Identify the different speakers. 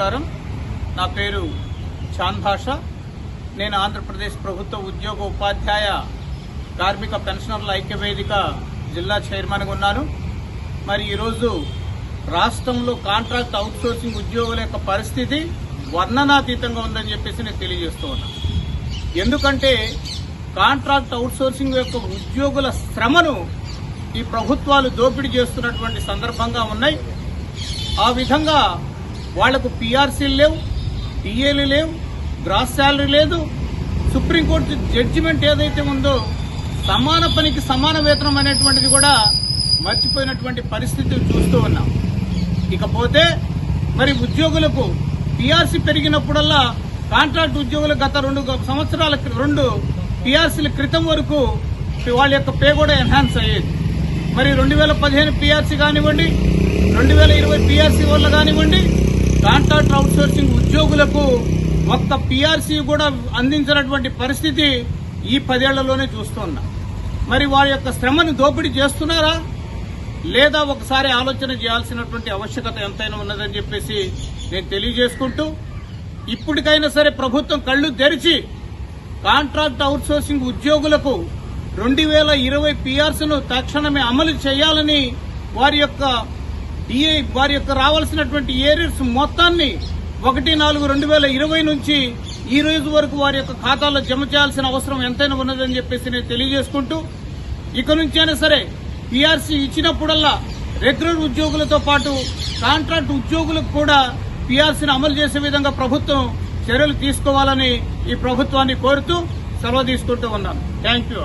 Speaker 1: నమస్కారం. నా పేరు చాంద్ భాష. నేను ఆంధ్రప్రదేశ్ ప్రభుత్వ ఉద్యోగ ఉపాధ్యాయ కార్మిక పెన్షనర్ల ఐక్య వేదిక జిల్లా చైర్మన్గా ఉన్నాను. మరి ఈరోజు రాష్ట్రంలో కాంట్రాక్ట్ అవుట్సోర్సింగ్ ఉద్యోగుల యొక్క పరిస్థితి వర్ణనాతీతంగా ఉందని చెప్పేసి నేను తెలియజేస్తూ ఉన్నాను ఎందుకంటే కాంట్రాక్ట్ అవుట్సోర్సింగ్ యొక్క ఉద్యోగుల శ్రమను ఈ ప్రభుత్వాలు దోపిడీ చేస్తున్నటువంటి సందర్భంగా ఉన్నాయి. ఆ విధంగా వాళ్ళకు పిఆర్సీలు లేవు టీఏలు లేవు గ్రాస్ శాలరీ లేదు. సుప్రీంకోర్టు జడ్జిమెంట్ ఏదైతే ఉందో సమాన పనికి సమాన వేతనం అనేటువంటిది కూడా మర్చిపోయినటువంటి పరిస్థితులు చూస్తూ ఉన్నాం. ఇకపోతే మరి ఉద్యోగులకు పిఆర్సీ పెరిగినప్పుడల్లా కాంట్రాక్ట్ ఉద్యోగులు గత రెండు సంవత్సరాల రెండు పిఆర్సీల క్రితం వరకు వాళ్ళ యొక్క పే కూడా ఎన్హాన్స్ అయ్యేది. మరి రెండు వేల పదిహేను పిఆర్సీ కానివ్వండి రెండు వేల ఇరవై పిఆర్సీ వల్ల కానివ్వండి కాంట్రాక్ట్ అవుట్సోర్సింగ్ ఉద్యోగులకు ఒక్క పిఆర్సీ కూడా అందించినటువంటి పరిస్థితి ఈ పదేళ్ళలోనే చూస్తున్నా మరి వారి యొక్క శ్రమను దోపిడీ చేస్తున్నారా? లేదా ఒకసారి ఆలోచన చేయాల్సినటువంటి ఆవశ్యకత ఎంతైనా ఉన్నదని చెప్పేసి నేను తెలియజేసుకుంటూ ఇప్పటికైనా సరే ప్రభుత్వం కళ్ళు తెరిచి కాంట్రాక్ట్ అవుట్సోర్సింగ్ ఉద్యోగులకు రెండు వేల ఇరవై పిఆర్సీను తక్షణమే అమలు చేయాలని వారి యొక్క ఈ వారి యొక్క రావాల్సినటువంటి ఏరియర్స్ మొత్తాన్ని ఒకటి నాలుగు రెండు వేల ఇరవై నుంచి ఈ రోజు వరకు వారి యొక్క ఖాతాలో జమ చేయాల్సిన అవసరం ఎంతైనా ఉన్నదని చెప్పేసి నేను తెలియజేసుకుంటూ ఇక నుంచైనా సరే పిఆర్సీ ఇచ్చినప్పుడల్లా రెగ్యులర్ ఉద్యోగులతో పాటు కాంట్రాక్ట్ ఉద్యోగులకు కూడా పిఆర్సీని అమలు చేసే విధంగా ప్రభుత్వం చర్యలు తీసుకోవాలని ఈ ప్రభుత్వాన్ని కోరుతూ సెలవు తీసుకుంటూ ఉన్నాను. Thank you